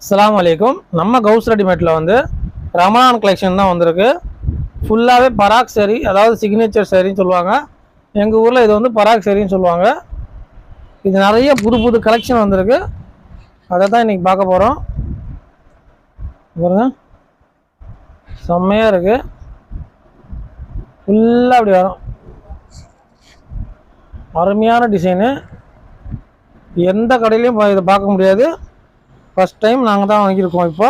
அஸ்லாம் வலைக்கும் நம்ம கவுஸ் ரெடிமேட்டில் வந்து ரமணான் கலெக்ஷன் தான் வந்திருக்கு. ஃபுல்லாகவே பராக் சரி அதாவது சிக்னேச்சர் சரின்னு சொல்லுவாங்க. எங்கள் ஊரில் இது வந்து பராக் சரின்னு சொல்லுவாங்க. இது நிறைய புது புது கலெக்ஷன் வந்திருக்கு. அதை தான் இன்றைக்கி பார்க்க போகிறோம் பாருங்க. செம்மையாக இருக்குது ஃபுல்லாக அப்படி வரும். அருமையான டிசைனு எந்த கடையிலையும் பா- இதை பார்க்க முடியாது. ஃபஸ்ட் டைம் நாங்கள் தான் வாங்கியிருக்கோம் இப்போ.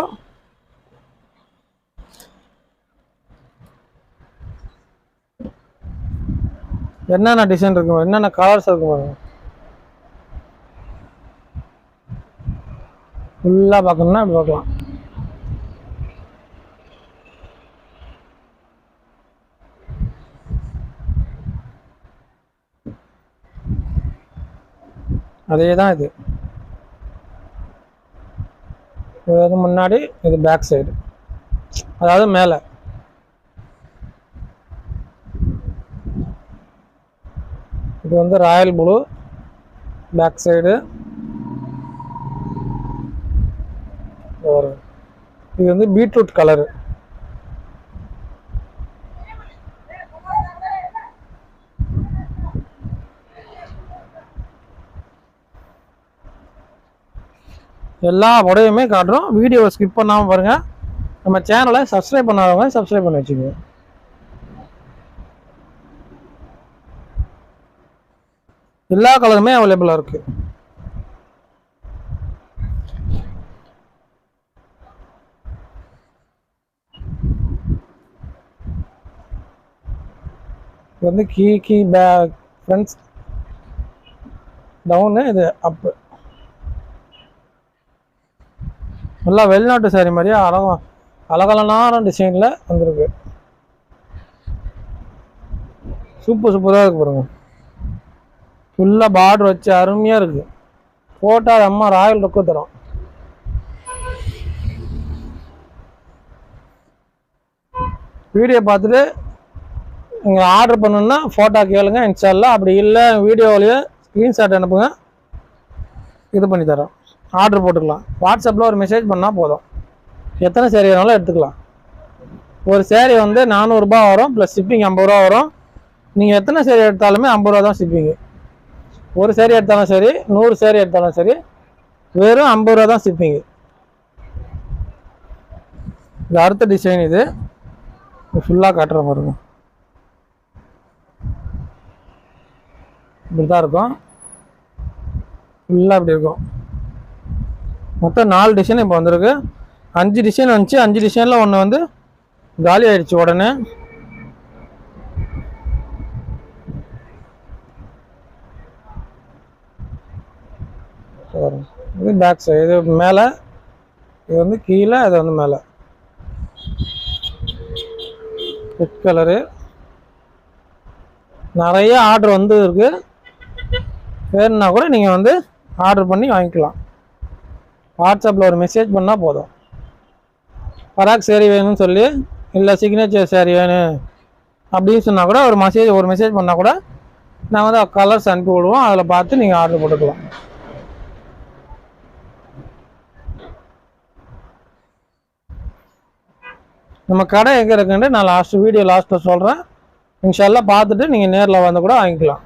என்னென்ன டிசைன் இருக்கு என்னென்ன கலர்ஸ் இருக்கு பாருங்க. ஃபுல்லாக பார்க்கணும்னா இப்படி பார்க்கலாம். அதே தான் இது. இது வந்து முன்னாடி இது பேக் சைடு அதாவது மேலே. இது வந்து ராயல் ப்ளூ பேக் சைடு இது வந்து பீட்ரூட் கலரு எல்லா உடையுமே காட்டுறோம். வீடியோவை ஸ்கிப் பண்ணாமல் பாருங்கள் நம்ம சேனலை சப்ஸ்கிரைப் பண்ணாதவங்க சப்ஸ்கிரைப் பண்ணி வச்சுக்கோங்க. எல்லா கலருமே அவைலபிளாக இருக்குது இது வந்து கீ கீ பேக் ஃப்ரெண்ட்ஸ் டவுனு இது அப்பு நல்லா வெளிநாட்டு சாரி மாதிரியே அழகா அழகழகான டிசைனில் வந்திருக்கு. சூப்பர் சூப்பராக இருக்குது பாருங்க. ஃபுல்லாக பார்டர் வச்சு அருமையாக இருக்குது போட்டா அம்மா ராயல் லுக்கு தரும். வீடியோ பார்த்துட்டு நீங்கள் ஆர்டர் பண்ணணுன்னா ஃபோட்டோ கேளுங்க. இன்ஸ்டாலில் அப்படி இல்லை வீடியோவிலேயே ஸ்க்ரீன்ஷாட் அனுப்புங்க. இது பண்ணி தரோம். ஆர்டர் போட்டுக்கலாம். வாட்ஸ்அப்பில் ஒரு மெசேஜ் பண்ணால் போதும். எத்தனை சேரீ வேணாலும் எடுத்துக்கலாம். ஒரு சேரீ வந்து நானூறுரூபா வரும் ப்ளஸ் ஷிப்பிங் ஐம்பது ரூபா வரும். நீங்கள் எத்தனை சேரீ எடுத்தாலுமே ஐம்பது ரூபா தான் ஷிப்பிங்கு ஒரு சேரீ எடுத்தாலும் சரி நூறு சேரீ எடுத்தாலும் சரி வெறும் ஐம்பது ரூபா தான் ஷிப்பிங்கு இது அடுத்த டிசைன் இது. ஃபுல்லாக காட்டுற பாருங்க இப்படி தான் இருக்கும். ஃபுல்லாக இப்படி இருக்கும். மொத்தம் நாலு டிசைன் இப்போ வந்திருக்கு. அஞ்சு டிசைன் வந்துச்சு. அஞ்சு டிசைனில் ஒன்று வந்து காலி ஆயிடுச்சு உடனே. இது பேக் சைடு இது மேலே. இது வந்து கீழே இது வந்து மேலே. ரெட் கலரு நிறைய ஆர்டர் வந்து இருக்கு. வேணும்னா கூட நீங்கள் வந்து ஆர்டர் பண்ணி வாங்கிக்கலாம். வாட்ஸ்அப்பில் ஒரு மெசேஜ் பண்ணால் போதும். பராக் சேரி வேணும்னு சொல்லி இல்லை சிக்னேச்சர் சேரீ வேணும் அப்படின்னு சொன்னால் கூட ஒரு மெசேஜ் ஒரு மெசேஜ் பண்ணால் கூட நான் வந்து கலர்ஸ் அனுப்பி விடுவோம். அதில் பார்த்து நீங்கள் ஆர்டர் போட்டுக்கலாம். நம்ம கடை எங்கே இருக்குன்ட்டு நான் லாஸ்ட் வீடியோ லாஸ்ட்டில் சொல்கிறேன் இன்ஷால்லாம் பார்த்துட்டு நீங்கள் நேரில் வந்து கூட வாங்கிக்கலாம்.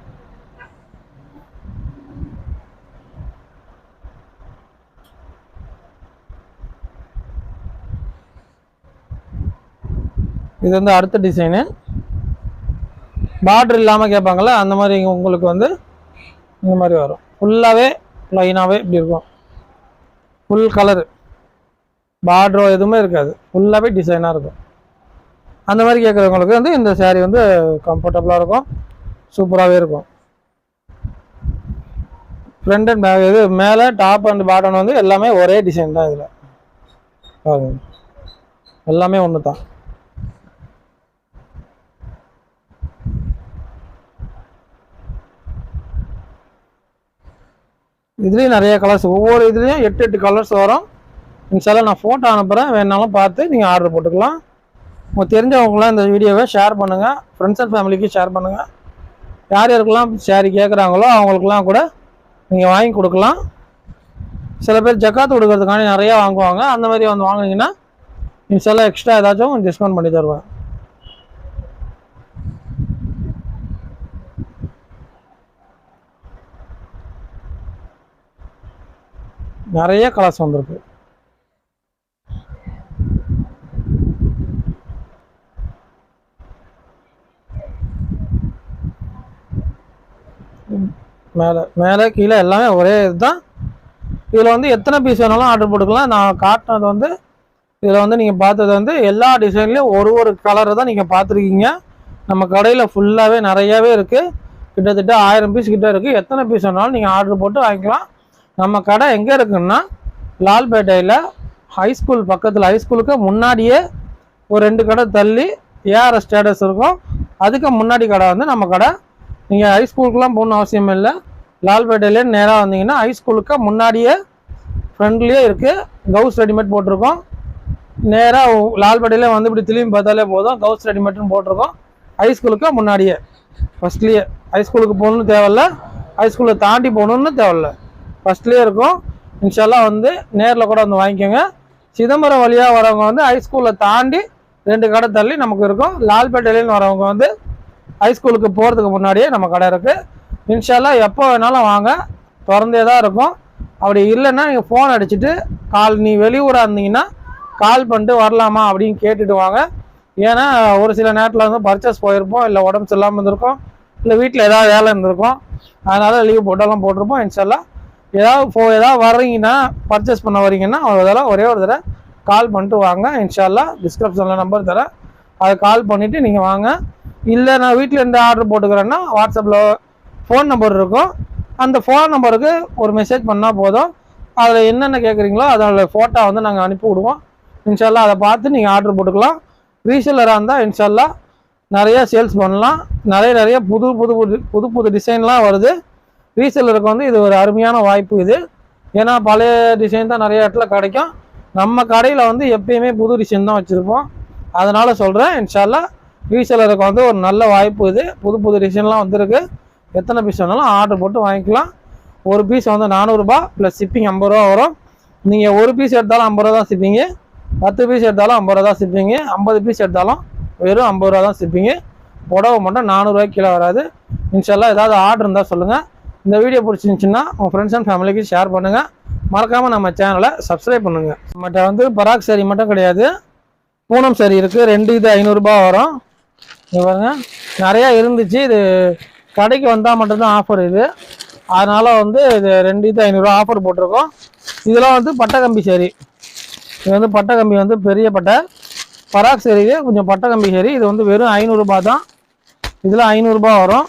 இது வந்து அடுத்த டிசைனு பார்டர் இல்லாமல் கேட்பாங்கள அந்த மாதிரி உங்களுக்கு வந்து இந்த மாதிரி வரும். ஃபுல்லாகவே லைனாகவே இப்படி இருக்கும். ஃபுல் கலரு பார்டரோ எதுவுமே இருக்காது. ஃபுல்லாகவே டிசைனாக இருக்கும். அந்த மாதிரி கேட்குறவங்களுக்கு வந்து இந்த சேரீ வந்து கம்ஃபர்டபுளாக இருக்கும். சூப்பராகவே இருக்கும். ஃப்ரண்ட் அண்ட் பேக் இது மேலே டாப் அண்ட் பாட்டம் வந்து எல்லாமே ஒரே டிசைன் தான் இதில். பாருங்க. எல்லாமே ஒன்று தான் இதுலேயும் நிறைய கலர்ஸ் ஒவ்வொரு இதுலேயும் எட்டு எட்டு கலர்ஸ் வரும். இன்ஷால்லா நான் ஃபோட்டோ அனுப்புகிறேன் வேணாலும் பார்த்து நீங்கள் ஆர்டர் போட்டுக்கலாம். உங்களுக்கு தெரிஞ்சவங்களாம் இந்த வீடியோவை ஷேர் பண்ணுங்கள் ஃப்ரெண்ட்ஸ் அண்ட் ஃபேமிலிக்கு ஷேர் பண்ணுங்கள் யார் யாருக்கெல்லாம் ஷேரி கேட்குறாங்களோ அவங்களுக்குலாம் கூட நீங்கள் வாங்கி கொடுக்கலாம். சில பேர் ஜக்காத்து கொடுக்கறதுக்காண்டி நிறையா வாங்குவாங்க. அந்த மாதிரி வந்து வாங்குனீங்கன்னா இன்ஷால்லாம் எக்ஸ்ட்ரா ஏதாச்சும் டிஸ்கவுண்ட் பண்ணி தருவேன். நிறைய கலர்ஸ் வந்திருக்கு. மேலே மேலே கீழே எல்லாமே ஒரே இதுதான். இதில் வந்து எத்தனை பீஸ் வேணாலும் ஆர்டர் போட்டுக்கலாம். நான் காட்டினது வந்து இதில் வந்து நீங்கள் பார்த்தது வந்து எல்லா டிசைன்லேயும் ஒரு ஒரு கலரை தான் நீங்கள் பார்த்துருக்கீங்க. நம்ம கடையில் ஃபுல்லாகவே நிறையாவே இருக்குது கிட்டத்தட்ட ஆயிரம் பீஸ் கிட்டே இருக்குது எத்தனை பீஸ் வேணாலும் நீங்கள் ஆர்டர் போட்டு வாங்கிக்கலாம். நம்ம கடை எங்கே இருக்குன்னா லால்பேட்டையில் ஹைஸ்கூல் பக்கத்தில் ஹைஸ்கூலுக்கு முன்னாடியே ஒரு ரெண்டு கடை தள்ளி ஏஆர்எஸ் ஸ்டேட்டஸ் இருக்கும். அதுக்கு முன்னாடி கடை வந்து நம்ம கடை. நீங்கள் ஹைஸ்கூலுக்குலாம் போகணும் அவசியம் இல்லை. லால்பேட்டையிலே நேராக வந்தீங்கன்னா ஹைஸ்கூலுக்கு முன்னாடியே ஃப்ரெண்ட்லேயே இருக்குது கவுஸ் ரெடிமேட் போட்டிருக்கோம். நேராக லால்பேட்டையிலே வந்து இப்படி திரும்பி பார்த்தாலே போதும். கவுஸ் ரெடிமேட்னு போட்டிருக்கோம். ஹைஸ்கூலுக்கு முன்னாடியே. ஃபஸ்ட்லேயே ஹைஸ்கூலுக்கு போகணுன்னு தேவையில்ல. ஹைஸ்கூலை தாண்டி போகணுன்னு தேவையில்ல. ஃபஸ்ட்லேயே இருக்கும். இன்ஷால்லாம் வந்து நேரில் கூட வந்து வாங்கிக்கோங்க. சிதம்பரம் வழியாக வரவங்க வந்து ஹைஸ்கூலில் தாண்டி ரெண்டு கடை தள்ளி நமக்கு இருக்கும். லால்பேட்டையிலேருந்து வரவங்க வந்து ஹைஸ்கூலுக்கு போகிறதுக்கு முன்னாடியே நம்ம கடை இருக்குது இன்ஷால்லாம் எப்போ வேணாலும் வாங்க. திறந்தே தான் இருக்கும். அப்படி இல்லைன்னா நீங்கள் ஃபோன் அடிச்சுட்டு கால் நீ வெளியூராக இருந்தீங்கன்னா கால் பண்ணிட்டு வரலாமா அப்படின்னு கேட்டுட்டு வாங்க. ஏன்னா ஒரு சில நேரத்தில் வந்து பர்ச்சேஸ் போயிருப்போம். இல்லை உடம்பு சரியில்லாமல் இருந்திருக்கும். இல்லை வீட்டில் ஏதாவது வேலை இருந்திருக்கும். அதனால் லீவ் போட்டாலும் போட்டிருப்போம். இன்ஷால்லாம் ஏதாவது போ ஏதாவது வர்றீங்கன்னா பர்ச்சேஸ் பண்ண வரீங்கன்னா அதெல்லாம் ஒரே ஒரு தடவை கால் பண்ணிட்டு வாங்க. இன்ஷால்லா டிஸ்கிரிப்ஷனில் நம்பர் தரேன். அதை கால் பண்ணிவிட்டு நீங்கள் வாங்க. இல்லை நான் வீட்டில் இருந்து ஆர்டர் போட்டுக்கிறேன்னா வாட்ஸ்அப்பில் ஃபோன் நம்பர் இருக்கும். அந்த ஃபோன் நம்பருக்கு ஒரு மெசேஜ் பண்ணால் போதும். அதில் என்னென்ன கேட்குறீங்களோ அதோட ஃபோட்டோ வந்து நாங்கள் அனுப்பி விடுவோம். இன்ஷால்லா அதை பார்த்து நீங்கள் ஆர்டர் போட்டுக்கலாம். ரீசேலராக இருந்தால் இன்ஷால்லா நிறையா சேல்ஸ் பண்ணலாம். நிறைய நிறைய புது புது புது புது புது டிசைன்லாம் வருது. ரீசெல்லருக்கு வந்து இது ஒரு அருமையான வாய்ப்பு இது. ஏன்னா பழைய டிசைன் தான் நிறைய இடத்துல கிடைக்கும். நம்ம கடையில் வந்து எப்பயுமே புது டிசைன் தான் வச்சுருப்போம். அதனால் சொல்கிறேன் இன்ஷால்லா ரீசெல்லருக்கு வந்து ஒரு நல்ல வாய்ப்பு இது. புது புது டிசைன்லாம் வந்திருக்கு. எத்தனை பீஸ் வேணாலும் ஆர்டர் போட்டு வாங்கிக்கலாம். ஒரு பீஸ் வந்து நானூறுரூபா ப்ளஸ் ஷிப்பிங் ஐம்பது ரூபா வரும். நீங்கள் ஒரு பீஸ் எடுத்தாலும் ஐம்பது ரூபா தான் ஷிப்பிங்க பத்து பீஸ் எடுத்தாலும் ஐம்பது ரூபா தான் ஷிப்பிங்க ஐம்பது பீஸ் எடுத்தாலும் வெறும் ஐம்பது ரூபா தான் சிப்பிங்கு புடவை மட்டும் நானூறுரூவாய்க்கு கீழே வராது. இன்ஷால்லா ஏதாவது ஆர்டர் இருந்தால் சொல்லுங்கள் இந்த வீடியோ பிடிச்சிருந்துச்சின்னா உங்கள் ஃப்ரெண்ட்ஸ் அண்ட் ஃபேமிலிக்கு ஷேர் பண்ணுங்கள் மறக்காமல் நம்ம சேனலை சப்ஸ்கிரைப் பண்ணுங்கள் நம்மகிட்ட வந்து பராக் சரி மட்டும் கிடையாது. பூனம் சரி இருக்குது ரெண்டு இது ஐநூறுரூபா வரும். பாருங்க. நிறையா இருந்துச்சு. இது கடைக்கு வந்தால் மட்டும்தான் ஆஃபர் இது. அதனால் வந்து இது ரெண்டு இது ஐநூறுரூவா ஆஃபர் போட்டிருக்கோம். இதெல்லாம் வந்து பட்டை கம்பி சரி இது வந்து பட்டை கம்பி வந்து பெரிய பட்டை. பராக் சரியே கொஞ்சம் பட்டை கம்பி சரி இது வந்து வெறும் ஐநூறுரூபா தான். இதில் ஐநூறுரூபா வரும்.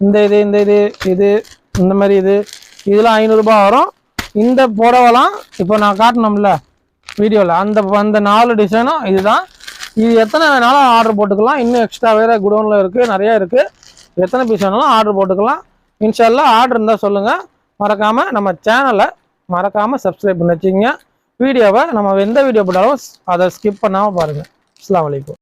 இந்த இது இந்த இது இது இந்த மாதிரி இது. இதெல்லாம் ஐநூறுரூபா வரும். இந்த புடவைலாம் இப்போ நான் காட்டினோம்ல வீடியோவில் அந்த அந்த நாலு டிசைனும் இதுதான். இது எத்தனை வேணாலும் ஆர்டர் போட்டுக்கலாம். இன்னும் எக்ஸ்ட்ரா வேறு குடோனில் இருக்குது நிறையா இருக்குது எத்தனை பீஸ் வேணாலும் ஆர்டர் போட்டுக்கலாம். இன்ஷால்லாம் ஆர்டர் இருந்தால் சொல்லுங்கள் மறக்காமல் நம்ம சேனலை மறக்காமல் சப்ஸ்கிரைப் பண்ணி வச்சுக்கோங்க. வீடியோவை நம்ம எந்த வீடியோ போட்டாலும் அதை ஸ்கிப் பண்ணாமல் பாருங்கள் அஸ்லாம் வலைக்கும்